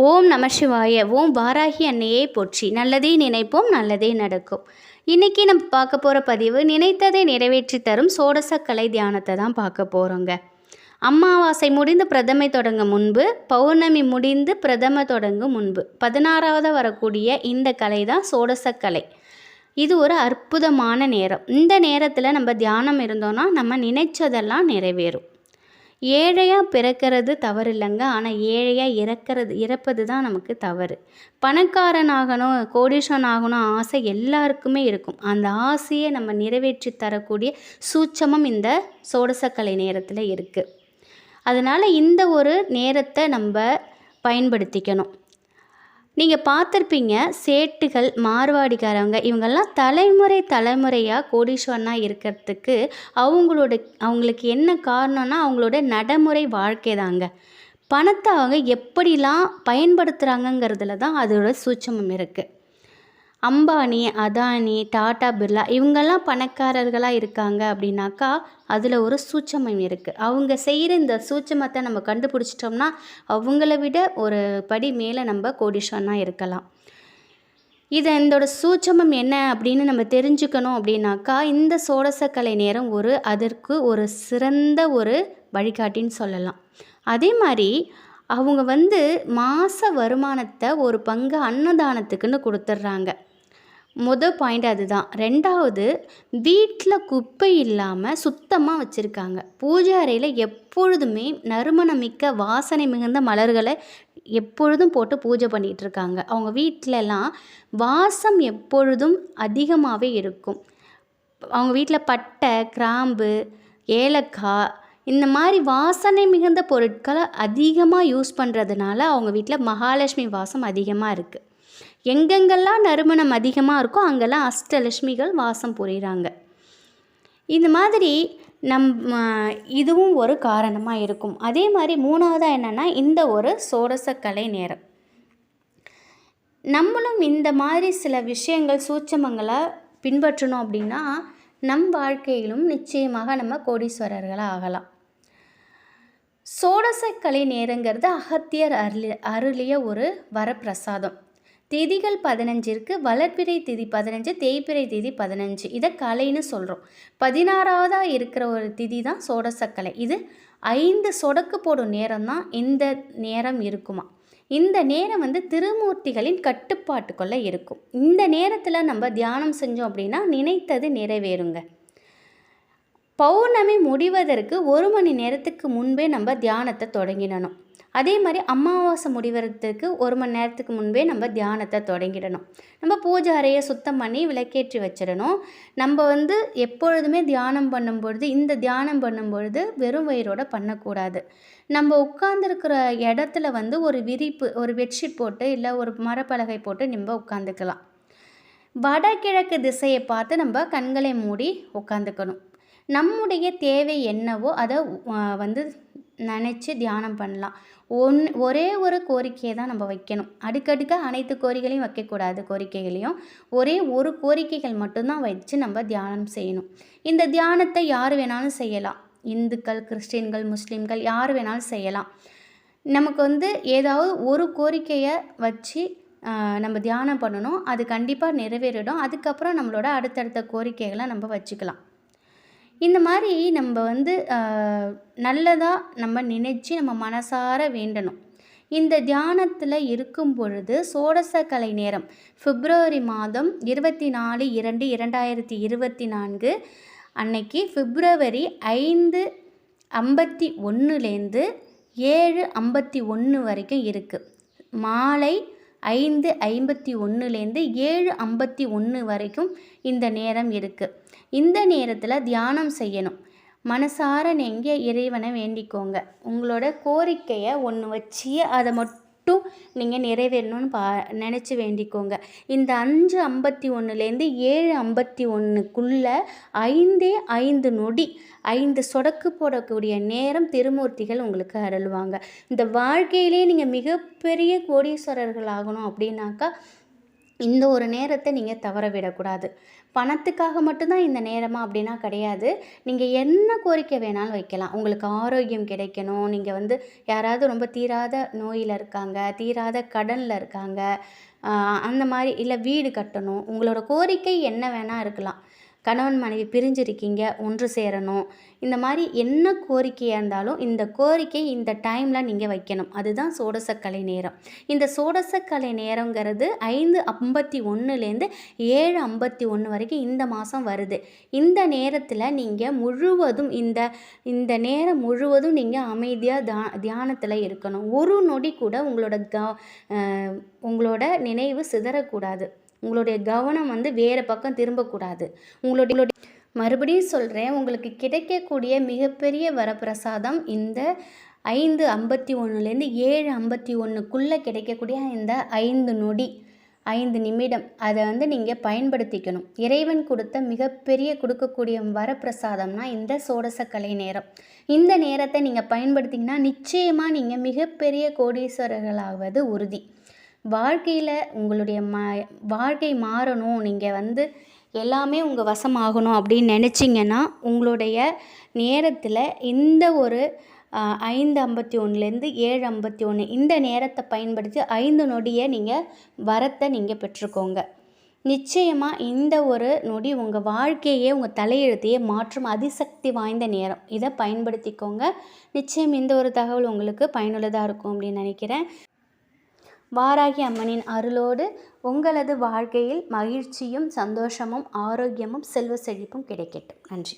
ஓம் நம சிவாய ஓம் வாராகி அன்னையே போற்றி. நல்லதே நினைப்போம் நல்லதே நடக்கும். இன்றைக்கி நம்ம பார்க்க போகிற பதிவு நினைத்ததை நிறைவேற்றி தரும் சோடசக்கலை தியானத்தை தான் பார்க்க போகிறோங்க அமாவாசை முடிந்து பிரதமை தொடங்க முன்பு பௌர்ணமி முடிந்து பிரதம தொடங்கும் முன்பு பதினாறாவது வரக்கூடிய இந்த கலை தான் சோடசக்கலை. இது ஒரு அற்புதமான நேரம். இந்த நேரத்தில் நம்ம தியானம் இருந்தோன்னா நம்ம நினைச்சதெல்லாம் நிறைவேறும். ஏழையாக பிறக்கிறது தவறு இல்லைங்க ஆனால் ஏழையாக இறக்கிறது இறப்பது தான் நமக்கு தவறு. பணக்காரனாகணும் கோடீஸ்வரன் ஆகணும் ஆசை எல்லாருக்குமே இருக்கும். அந்த ஆசையை நம்ம நிறைவேற்றி தரக்கூடிய சூட்சமும் இந்த சோடசக்கலை நேரத்தில் இருக்குது அதனால் இந்த ஒரு நேரத்தை நம்ம பயன்படுத்திக்கணும். நீங்கள் பார்த்துருப்பீங்க சேட்டுகள் மார்வாடிக்காரவங்க இவங்கெல்லாம் தலைமுறை தலைமுறையாக கோடீஸ்வரனாக இருக்கிறதுக்கு அவங்களோட அவங்களுக்கு என்ன காரணம்னா அவங்களோட நடைமுறை வாழ்க்கை தாங்க பணத்தை அவங்க எப்படிலாம் பயன்படுத்துகிறாங்கங்கிறதுல தான் அதோட சூட்சமம் இருக்குது அம்பானி அதானி டாடா பிர்லா இவங்கெல்லாம் பணக்காரர்களாக இருக்காங்க அப்படின்னாக்கா அதில் ஒரு சூட்சமம் இருக்குது அவங்க செய்கிற இந்த சூட்சமத்தை நம்ம கண்டுபிடிச்சிட்டோம்னா அவங்கள விட ஒரு படி மேலே நம்ம கோடீஸ்வரனாக இருக்கலாம். இதை இதோட சூட்சமம் என்ன அப்படின்னு நம்ம தெரிஞ்சுக்கணும் அப்படின்னாக்கா இந்த சோடசக்கலை நேரம் ஒரு அதற்கு ஒரு சிறந்த ஒரு வழிகாட்டின்னு சொல்லலாம். அதே மாதிரி அவங்க வந்து மாத வருமானத்தை ஒரு பங்கு அன்னதானத்துக்குன்னு கொடுத்துட்றாங்க மொதல் பாயிண்ட் அதுதான். ரெண்டாவது வீட்டில் குப்பை இல்லாமல் சுத்தமாக வச்சுருக்காங்க. பூஜை அறையில் எப்பொழுதுமே நறுமணமிக்க வாசனை மிகுந்த மலர்களை எப்பொழுதும் போட்டு பூஜை பண்ணிகிட்டு இருக்காங்க. அவங்க வீட்டிலலாம் வாசம் எப்பொழுதும் அதிகமாகவே இருக்கும். அவங்க வீட்டில் பட்டை கிராம்பு ஏலக்காய் இந்த மாதிரி வாசனை மிகுந்த பொருட்களை அதிகமாக யூஸ் பண்ணுறதுனால அவங்க வீட்டில் மகாலட்சுமி வாசம் அதிகமாக இருக்குது எங்கெங்கெல்லாம் நறுமணம் அதிகமாக இருக்கோ அங்கெல்லாம் அஷ்டலட்சுமிகள் வாசம் புரிகிறாங்க இந்த மாதிரி நம் இதுவும் ஒரு காரணமாக இருக்கும். அதே மாதிரி மூணாவதாக என்னென்னா இந்த ஒரு சோரசக்கலை நேரம். நம்மளும் இந்த மாதிரி சில விஷயங்கள் சூட்சமங்களை பின்பற்றணும் அப்படின்னா நம் வாழ்க்கையிலும் நிச்சயமாக நம்ம கோடீஸ்வரர்களாக ஆகலாம். சோடசக்கலை நேரங்கிறது அகத்தியர் அருளி அருளிய ஒரு வரப்பிரசாதம். திதிகள் பதினஞ்சிற்கு வளர்ப்பிறை திதி பதினஞ்சு தேய்பிறை திதி பதினஞ்சு. இதை கலைன்னு சொல்கிறோம் பதினாறாவதாக இருக்கிற ஒரு திதி தான் சோடசக்கலை. இது ஐந்து சொடக்கு போடும் நேரம் தான் இந்த நேரம் இருக்குமா? இந்த நேரம் வந்து திருமூர்த்திகளின் கட்டுப்பாட்டுக்குள்ளே இருக்கும். இந்த நேரத்தில் நம்ம தியானம் செஞ்சோம் அப்படின்னா நினைத்தது நிறைவேறுங்க. பௌர்ணமி முடிவதற்கு ஒரு மணி நேரத்துக்கு முன்பே நம்ம தியானத்தை தொடங்கினணும் அதே மாதிரி அமாவாசை முடிவதற்கு ஒரு மணி நேரத்துக்கு முன்பே நம்ம தியானத்தை தொடங்கிடணும். நம்ம பூஜை அறையை சுத்தம் பண்ணி விளக்கேற்றி வச்சிடணும். நம்ம வந்து எப்பொழுதுமே தியானம் பண்ணும்பொழுது இந்த தியானம் பண்ணும்பொழுது வெறும் வயிறோட பண்ணக்கூடாது. நம்ம உட்காந்துருக்கிற இடத்துல வந்து ஒரு விரிப்பு ஒரு பெட்ஷீட் போட்டு இல்லை ஒரு மரப்பலகை போட்டு நம்ம உட்காந்துக்கலாம் வடகிழக்கு திசையை பார்த்து நம்ம கண்களை மூடி உட்காந்துக்கணும் நம்முடைய தேவை என்னவோ அதை வந்து நினச்சி தியானம் பண்ணலாம். ஒன் ஒரே ஒரு கோரிக்கையை தான் நம்ம வைக்கணும். அடுக்கடுக்க அனைத்து கோரிக்கைகளையும் வைக்கக்கூடாது. கோரிக்கைகளையும் ஒரே ஒரு கோரிக்கைகள் மட்டும்தான் வச்சு நம்ம தியானம் செய்யணும். இந்த தியானத்தை யார் வேணாலும் செய்யலாம். இந்துக்கள் கிறிஸ்டின்கள் முஸ்லீம்கள் யார் வேணாலும் செய்யலாம். நமக்கு வந்து ஏதாவது ஒரு கோரிக்கையை வச்சு நம்ம தியானம் பண்ணணும். அது கண்டிப்பாக நிறைவேறிடும். அதுக்கப்புறம் நம்மளோட அடுத்தடுத்த கோரிக்கைகளை நம்ம வச்சுக்கலாம். இந்த மாதிரி நம்ம வந்து நல்லதாக நம்ம நினச்சி நம்ம மனசார வேண்டணும். இந்த தியானத்தில் இருக்கும் பொழுது சோடசக்கலை நேரம் பிப்ரவரி மாதம் இருபத்தி நாலு இரண்டு இரண்டாயிரத்தி இருபத்தி நான்கு அன்னைக்கு பிப்ரவரி ஐந்து ஐம்பத்தி ஒன்றுலேருந்து ஏழு ஐம்பத்தி ஒன்று வரைக்கும் இருக்குது மாலை ஐந்து ஐம்பத்தி ஒன்றுலேருந்து ஏழு ஐம்பத்தி ஒன்று வரைக்கும் இந்த நேரம் இருக்குது இந்த நேரத்தில் தியானம் செய்யணும். மனசார நீங்கள் இறைவனை வேண்டிக்கோங்க. உங்களோட கோரிக்கையை ஒன்று வச்சு அதை மட்டும் மட்டும் நீங்கள் நிறைவேறணும்னு பா நினச்சி வேண்டிக்கோங்க. இந்த அஞ்சு ஐம்பத்தி ஒன்றுலேருந்து ஏழு ஐம்பத்தி ஒன்றுக்குள்ளே ஐந்தே ஐந்து நொடி ஐந்து சொடக்கு போடக்கூடிய நேரம் திருமூர்த்திகள் உங்களுக்கு அருள்வாங்க. இந்த வாழ்க்கையிலே நீங்கள் மிகப்பெரிய கோடீஸ்வரர்கள் ஆகணும் அப்படின்னாக்கா இந்த ஒரு நேரத்தை நீங்கள் தவற விடக்கூடாது. பணத்துக்காக மட்டும்தான் இந்த நேரமா அப்படின்னா கிடையாது. நீங்கள் என்ன கோரிக்கை வேணாலும் வைக்கலாம். உங்களுக்கு ஆரோக்கியம் கிடைக்கணும். நீங்கள் வந்து யாராவது ரொம்ப தீராத நோயில் இருக்காங்க தீராத கடனில் இருக்காங்க அந்த மாதிரி இல்லை வீடு கட்டணும். உங்களோட கோரிக்கை என்ன வேணால் இருக்கலாம். கணவன் மனைவி பிரிஞ்சிருக்கீங்க ஒன்று சேரணும். இந்த மாதிரி என்ன கோரிக்கையாக இருந்தாலும் இந்த கோரிக்கை இந்த டைமில் நீங்கள் வைக்கணும். அதுதான் சோடசக்கலை நேரம். இந்த சோடசக்கலை நேரங்கிறது ஐந்து ஐம்பத்தி ஒன்றுலேருந்து ஏழு ஐம்பத்தி ஒன்று வரைக்கும் இந்த மாதம் வருது. இந்த நேரத்தில் நீங்கள் முழுவதும் இந்த இந்த நேரம் முழுவதும் நீங்கள் அமைதியாக தா தியானத்தில் இருக்கணும். ஒரு நொடி கூட உங்களோட க உங்களோட நினைவு சிதறக்கூடாது. உங்களுடைய கவனம் வந்து வேறு பக்கம் திரும்பக்கூடாது. உங்களுடைய மறுபடியும் சொல்கிறேன் உங்களுக்கு கிடைக்கக்கூடிய மிகப்பெரிய வரப்பிரசாதம் இந்த ஐந்து ஐம்பத்தி ஒன்றுலேருந்து ஏழு ஐம்பத்தி ஒன்றுக்குள்ளே கிடைக்கக்கூடிய இந்த ஐந்து நொடி ஐந்து நிமிடம். அதை வந்து நீங்கள் பயன்படுத்திக்கணும். இறைவன் கொடுத்த மிகப்பெரிய கொடுக்கக்கூடிய வரப்பிரசாதம்னா இந்த சோடசக்கலை நேரம். இந்த நேரத்தை நீங்கள் பயன்படுத்திங்கன்னா நிச்சயமாக நீங்கள் மிகப்பெரிய கோடீஸ்வரர்களாவது உறுதி. வாழ்க்கையில் உங்களுடைய ம வாழ்க்கை மாறணும். நீங்கள் வந்து எல்லாமே உங்கள் வசமாகணும் அப்படின்னு நினச்சிங்கன்னா உங்களுடைய நேரத்தில் இந்த ஒரு ஐந்து ஐம்பத்தி ஒன்றுலேருந்து ஏழு ஐம்பத்தி ஒன்று இந்த நேரத்தை பயன்படுத்தி ஐந்து நொடியை நீங்கள் வரத்தை நீங்கள் பெற்றுக்கோங்க. நிச்சயமாக இந்த ஒரு நொடி உங்கள் வாழ்க்கையே உங்கள் தலையெழுத்தையே மாற்றும் அதிசக்தி வாய்ந்த நேரம். இதை பயன்படுத்திக்கோங்க. நிச்சயம் இந்த ஒரு தகவல் உங்களுக்கு பயனுள்ளதாக இருக்கும் அப்படின்னு நினைக்கிறேன். வாராகி அம்மனின் அருளோடு உங்களது வாழ்க்கையில் மகிழ்ச்சியும் சந்தோஷமும் ஆரோக்கியமும் செல்வ செழிப்பும் கிடைக்கட்டும். நன்றி.